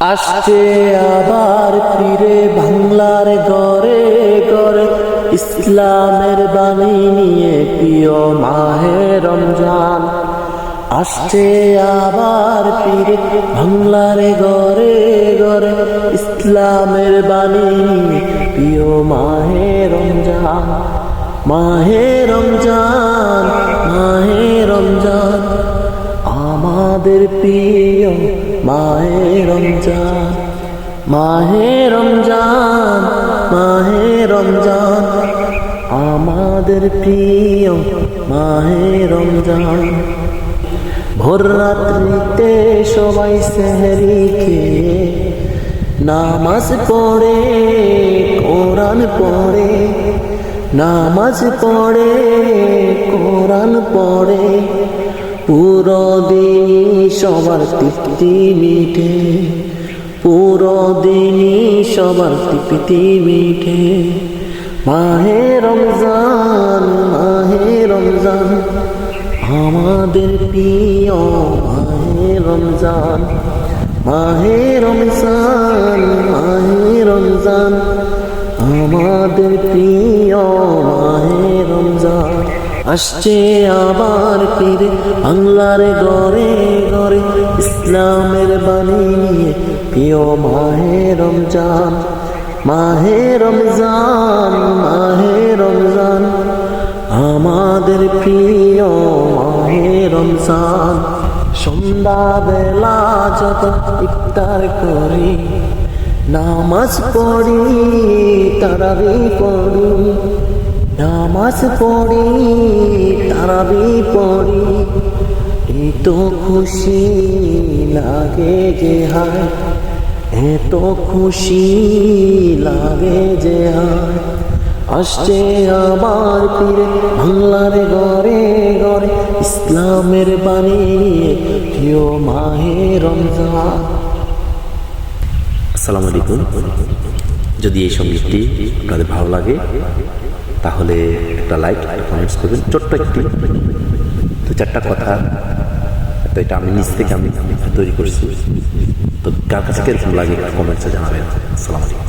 আসছে আবার ফিরে বাংলার ঘরে ঘরে ইসলামের বাণী নিয়ে প্রিয় মাহে রমজান। আসছে আবার ফিরে বাংলার ঘরে ঘরে ইসলামের বাণী নিয়ে প্রিয় মাহে রমজান। মাহে রমজান প্রিয় মাহে রমজান মাহে রমজান মাহে রমজান। আমাদের প্রিয় মাহে রমজান। ভোর রাত্রিতে সবাই সেহরি খেয়ে নামাজ পড়ে, কোরআন পড়ে, নামাজ পড়ে, কোরআন পড়ে। পুরো দিন সবার তৃপ্তি মিঠে পুরো দিন সবার তৃপ্তি মিঠে মাহে রমজান মাহে রমজান, আমাদের প্রিয় মাহে রমজান। মাহে রমজান মাহে রমজান, আমাদের প্রিয় আসছে আবার ফিরে বাংলার ঘরে ঘরে ইসলামের বাণী নিয়ে প্রিয় মাহে রমজান মাহে রমজান মাহে রমজান, আমাদের প্রিয় মাহে রমজান। সন্ধ্যাবেলা যত ইফতার করি, নামাজ পড়ি, তারাবি পড়ি নামাজ পড়ি, তারাবি পড়ি। এত খুশি লাগে যে হায়, এত খুশি লাগে যে হায়। আসছে আবার ফিরে বাংলার ঘরে ঘরে ইসলামের বাণী, প্রিয় মাহে রমজান। আসসালামু আলাইকুম। যদি এই সঙ্গীতটি আপনাদের ভালো লাগে তাহলে একটা লাইক কমেন্টস করবেন। ছোট্ট একটি, দু চারটা কথা। তো এটা আমি নিজ থেকে আমি তৈরি করছি। তো কার কাছে কীরকম লাগে কমেন্টসে জানাবেন। আসসালামু আলাইকুম।